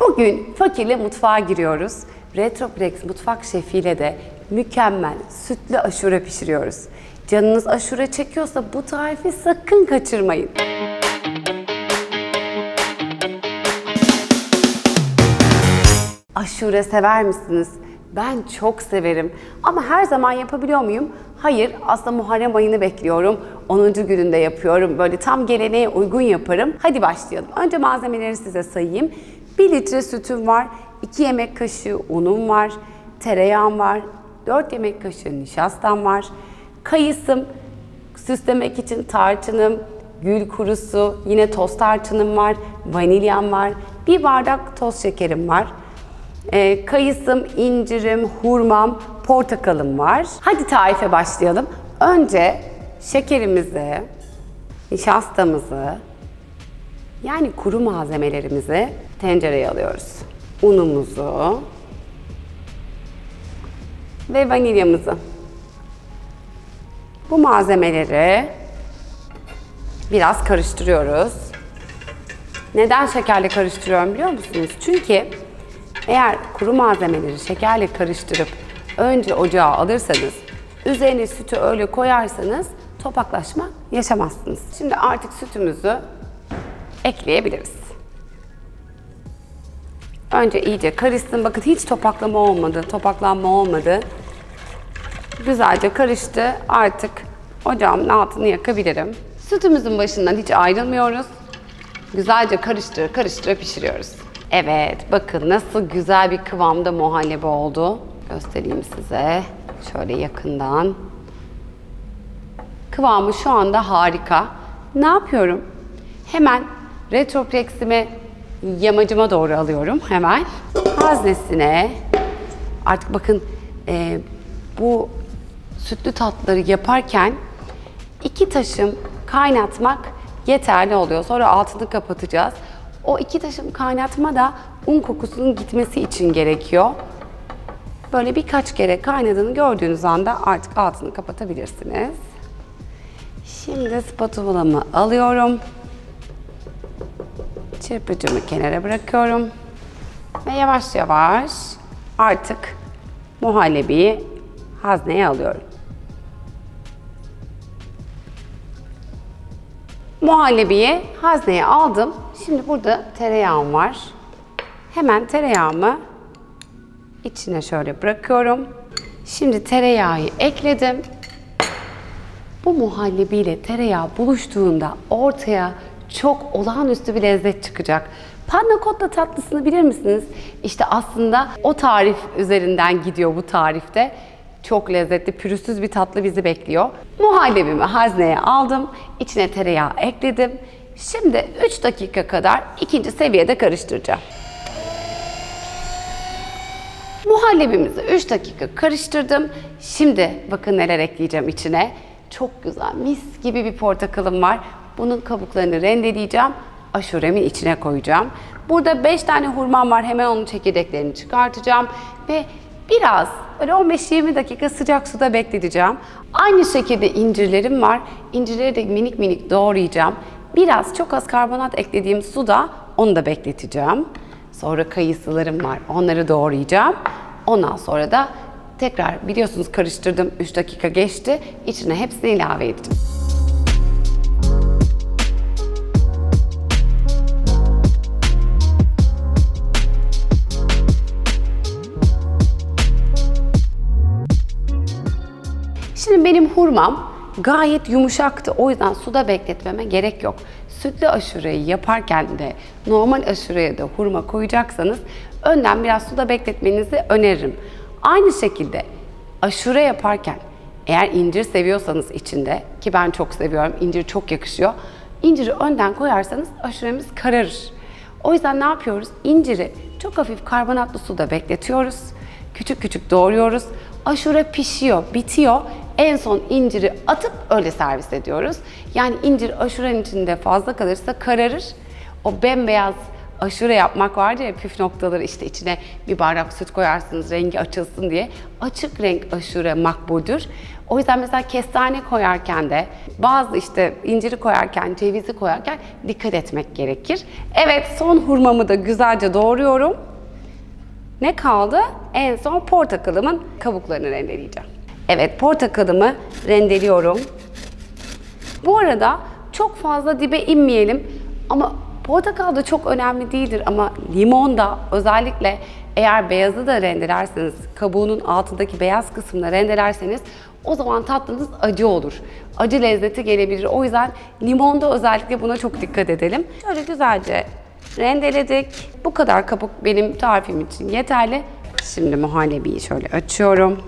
Bugün fakirle mutfağa giriyoruz. Retroplex mutfak şefiyle de mükemmel sütlü aşure pişiriyoruz. Canınız aşure çekiyorsa bu tarifi sakın kaçırmayın. Aşure sever misiniz? Ben çok severim. Ama her zaman yapabiliyor muyum? Hayır, aslında Muharrem ayını bekliyorum. 10. gününde yapıyorum. Böyle tam geleneğe uygun yaparım. Hadi başlayalım. Önce malzemeleri size sayayım. 1 litre sütüm var, 2 yemek kaşığı unum var, tereyağım var, 4 yemek kaşığı nişastam var, kayısım, süslemek için tarçınım, gül kurusu, yine toz tarçınım var, vanilyam var, bir bardak toz şekerim var. Ee, kayısım, incirim, hurmam, portakalım var. Hadi tarife başlayalım. Önce şekerimizi, nişastamızı, yani kuru malzemelerimizi tencereye alıyoruz. Unumuzu ve vanilyamızı. Bu malzemeleri biraz karıştırıyoruz. Neden şekerle karıştırıyorum biliyor musunuz? Çünkü eğer kuru malzemeleri şekerle karıştırıp önce ocağa alırsanız, üzerine sütü öyle koyarsanız topaklaşma yaşamazsınız. Şimdi artık sütümüzü ekleyebiliriz. Önce iyice karışsın. Bakın hiç topaklama olmadı, topaklanma olmadı. Güzelce karıştı. Artık ocağımın altını yakabilirim. Sütümüzün başından hiç ayrılmıyoruz. Güzelce karıştır, karıştır pişiriyoruz. Evet, bakın nasıl güzel bir kıvamda muhallebi oldu. Göstereyim size. Şöyle yakından. Kıvamı şu anda harika. Ne yapıyorum? Hemen retropleximi yamacıma doğru alıyorum hemen. Haznesine artık bakın e, bu sütlü tatlıları yaparken iki taşım kaynatmak yeterli oluyor. Sonra altını kapatacağız. O iki taşım kaynatma da un kokusunun gitmesi için gerekiyor. Böyle birkaç kere kaynadığını gördüğünüz anda artık altını kapatabilirsiniz. Şimdi spatulamı alıyorum. Çırpıcımı kenara bırakıyorum. Ve yavaş yavaş artık muhallebiyi hazneye alıyorum. Muhallebiyi hazneye aldım. Şimdi burada tereyağım var. Hemen tereyağımı içine şöyle bırakıyorum. Şimdi tereyağı ekledim. Bu muhallebiyle tereyağı buluştuğunda ortaya çok olağanüstü bir lezzet çıkacak. Panna cotta tatlısını bilir misiniz? İşte aslında o tarif üzerinden gidiyor bu tarifte. Çok lezzetli, pürüzsüz bir tatlı bizi bekliyor. Muhallebimi hazneye aldım. içine tereyağı ekledim. Şimdi 3 dakika kadar ikinci seviyede karıştıracağım. Muhallebimizi 3 dakika karıştırdım. Şimdi bakın neler ekleyeceğim içine. Çok güzel mis gibi bir portakalım var. Bunun kabuklarını rendeleyeceğim. Aşuremin içine koyacağım. Burada 5 tane hurmam var. Hemen onun çekirdeklerini çıkartacağım. Ve biraz böyle 15-20 dakika sıcak suda bekleteceğim. Aynı şekilde incirlerim var. İncirleri de minik minik doğrayacağım. Biraz çok az karbonat eklediğim suda onu da bekleteceğim. Sonra kayısılarım var. Onları doğrayacağım. Ondan sonra da tekrar biliyorsunuz karıştırdım. 3 dakika geçti. İçine hepsini ilave edeceğim. Şimdi benim hurmam gayet yumuşaktı. O yüzden suda bekletmeme gerek yok. Sütlü aşureyi yaparken de normal aşureye de hurma koyacaksanız önden biraz suda bekletmenizi öneririm. Aynı şekilde aşure yaparken eğer incir seviyorsanız içinde ki ben çok seviyorum, incir çok yakışıyor. İnciri önden koyarsanız aşuremiz kararır. O yüzden ne yapıyoruz? İnciri çok hafif karbonatlı suda bekletiyoruz. Küçük küçük doğruyoruz. Aşure pişiyor, bitiyor. En son inciri atıp öyle servis ediyoruz. Yani incir aşurenin içinde fazla kalırsa kararır. O bembeyaz aşure yapmak vardı ya püf noktaları işte içine bir bardak süt koyarsınız rengi açılsın diye. Açık renk aşure makbuldür. O yüzden mesela kestane koyarken de bazı işte inciri koyarken, cevizi koyarken dikkat etmek gerekir. Evet son hurmamı da güzelce doğruyorum. Ne kaldı? En son portakalımın kabuklarını rendeleyeceğim. Evet portakalımı rendeliyorum. Bu arada çok fazla dibe inmeyelim ama portakal da çok önemli değildir ama limon da özellikle eğer beyazı da rendelerseniz, kabuğunun altındaki beyaz kısmını rendelerseniz o zaman tatlınız acı olur. Acı lezzeti gelebilir. O yüzden limonda özellikle buna çok dikkat edelim. Şöyle güzelce rendeledik. Bu kadar kabuk benim tarifim için yeterli. Şimdi muhallebiyi şöyle açıyorum.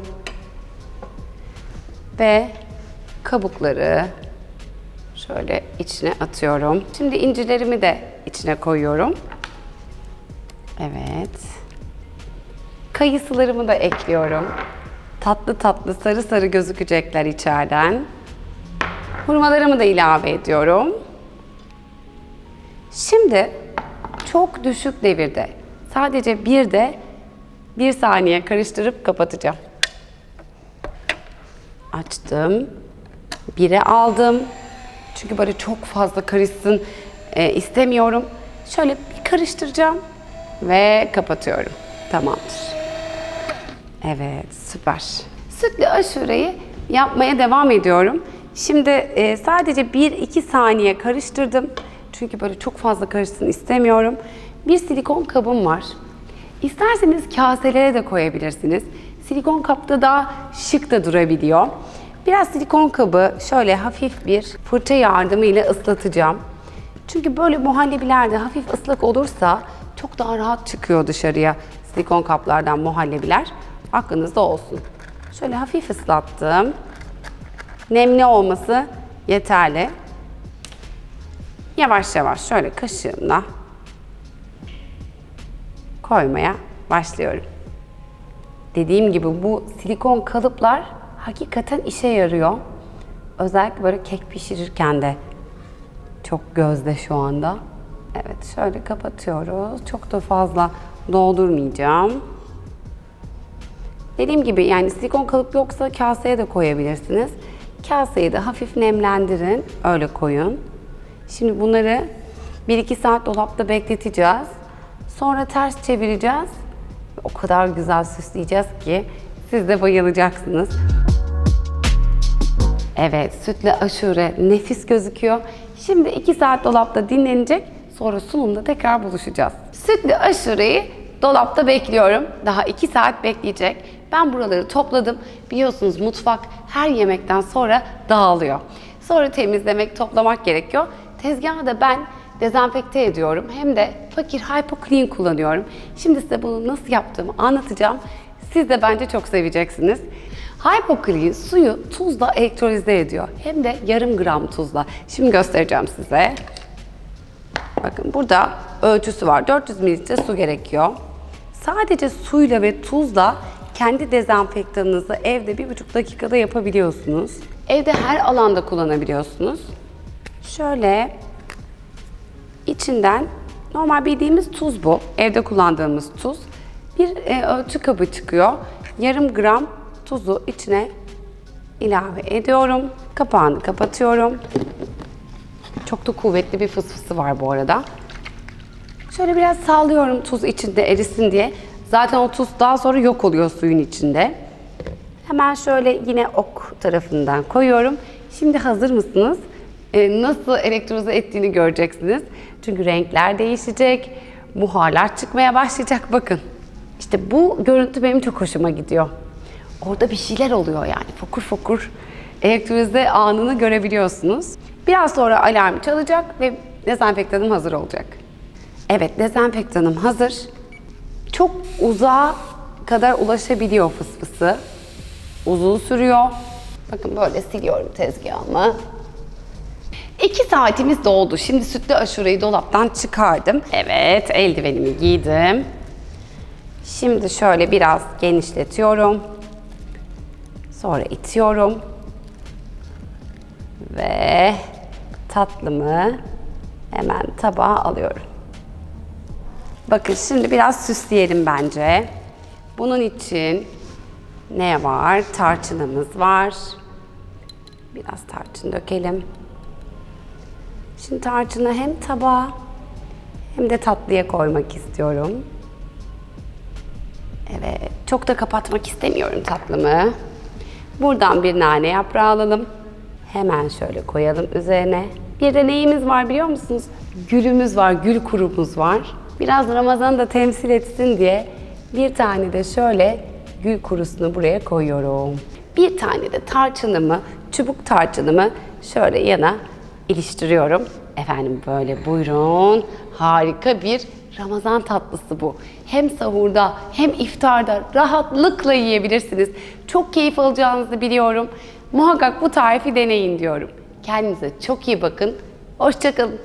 Ve kabukları şöyle içine atıyorum. Şimdi incilerimi de içine koyuyorum. Evet. Kayısılarımı da ekliyorum. Tatlı tatlı sarı sarı gözükecekler içeriden. Hurmalarımı da ilave ediyorum. Şimdi çok düşük devirde sadece bir de bir saniye karıştırıp kapatacağım. Açtım. Bire aldım. Çünkü böyle çok fazla karışsın e, istemiyorum. Şöyle bir karıştıracağım ve kapatıyorum. Tamamdır. Evet, süper. Sütlü aşureyi yapmaya devam ediyorum. Şimdi e, sadece 1-2 saniye karıştırdım. Çünkü böyle çok fazla karışsın istemiyorum. Bir silikon kabım var. İsterseniz kaselere de koyabilirsiniz. Silikon kapta daha şık da durabiliyor. Biraz silikon kabı şöyle hafif bir fırça yardımıyla ıslatacağım. Çünkü böyle muhallebilerde hafif ıslak olursa çok daha rahat çıkıyor dışarıya silikon kaplardan muhallebiler. Aklınızda olsun. Şöyle hafif ıslattım. Nemli olması yeterli. Yavaş yavaş şöyle kaşığımla koymaya başlıyorum. Dediğim gibi bu silikon kalıplar hakikaten işe yarıyor. Özellikle böyle kek pişirirken de çok gözde şu anda. Evet şöyle kapatıyoruz. Çok da fazla doldurmayacağım. Dediğim gibi yani silikon kalıp yoksa kaseye de koyabilirsiniz. Kaseyi de hafif nemlendirin. Öyle koyun. Şimdi bunları 1-2 saat dolapta bekleteceğiz. Sonra ters çevireceğiz. O kadar güzel süsleyeceğiz ki siz de bayılacaksınız. Evet, sütle aşure nefis gözüküyor. Şimdi 2 saat dolapta dinlenecek. Sonra sunumda tekrar buluşacağız. Sütlü aşureyi dolapta bekliyorum. Daha 2 saat bekleyecek. Ben buraları topladım. Biliyorsunuz mutfak her yemekten sonra dağılıyor. Sonra temizlemek, toplamak gerekiyor. Tezgahı da ben dezenfekte ediyorum. Hem de fakir Hypo Clean kullanıyorum. Şimdi size bunu nasıl yaptığımı anlatacağım. Siz de bence çok seveceksiniz. Hypoclean suyu tuzla elektrolize ediyor. Hem de yarım gram tuzla. Şimdi göstereceğim size. Bakın burada ölçüsü var. 400 mililitre su gerekiyor. Sadece suyla ve tuzla kendi dezenfektanınızı evde bir buçuk dakikada yapabiliyorsunuz. Evde her alanda kullanabiliyorsunuz. Şöyle içinden normal bildiğimiz tuz bu. Evde kullandığımız tuz. Bir e, ölçü kabı çıkıyor. Yarım gram tuzu içine ilave ediyorum. Kapağını kapatıyorum. Çok da kuvvetli bir fısfısı var bu arada. Şöyle biraz sallıyorum tuz içinde erisin diye. Zaten o tuz daha sonra yok oluyor suyun içinde. Hemen şöyle yine ok tarafından koyuyorum. Şimdi hazır mısınız? Ee, nasıl elektrolize ettiğini göreceksiniz. Çünkü renkler değişecek, buharlar çıkmaya başlayacak. Bakın. İşte bu görüntü benim çok hoşuma gidiyor. Orada bir şeyler oluyor yani. Fokur fokur elektrolize anını görebiliyorsunuz. Biraz sonra alarm çalacak ve dezenfektanım hazır olacak. Evet, dezenfektanım hazır. Çok uzağa kadar ulaşabiliyor fısfısı. Uzun sürüyor. Bakın böyle siliyorum tezgahımı. 2 saatimiz doldu. Şimdi sütlü aşureyi dolaptan çıkardım. Evet, eldivenimi giydim. Şimdi şöyle biraz genişletiyorum. Sonra itiyorum. Ve tatlımı hemen tabağa alıyorum. Bakın şimdi biraz süsleyelim bence. Bunun için ne var? Tarçınımız var. Biraz tarçın dökelim. Şimdi tarçını hem tabağa hem de tatlıya koymak istiyorum. Evet, çok da kapatmak istemiyorum tatlımı. Buradan bir nane yaprağı alalım. Hemen şöyle koyalım üzerine. Bir de neyimiz var biliyor musunuz? Gülümüz var, gül kurumuz var. Biraz Ramazan'ı da temsil etsin diye bir tane de şöyle gül kurusunu buraya koyuyorum. Bir tane de tarçınımı, çubuk tarçınımı şöyle yana iliştiriyorum. Efendim böyle buyurun. Harika bir Ramazan tatlısı bu. Hem sahurda hem iftarda rahatlıkla yiyebilirsiniz. Çok keyif alacağınızı biliyorum. Muhakkak bu tarifi deneyin diyorum. Kendinize çok iyi bakın. Hoşçakalın.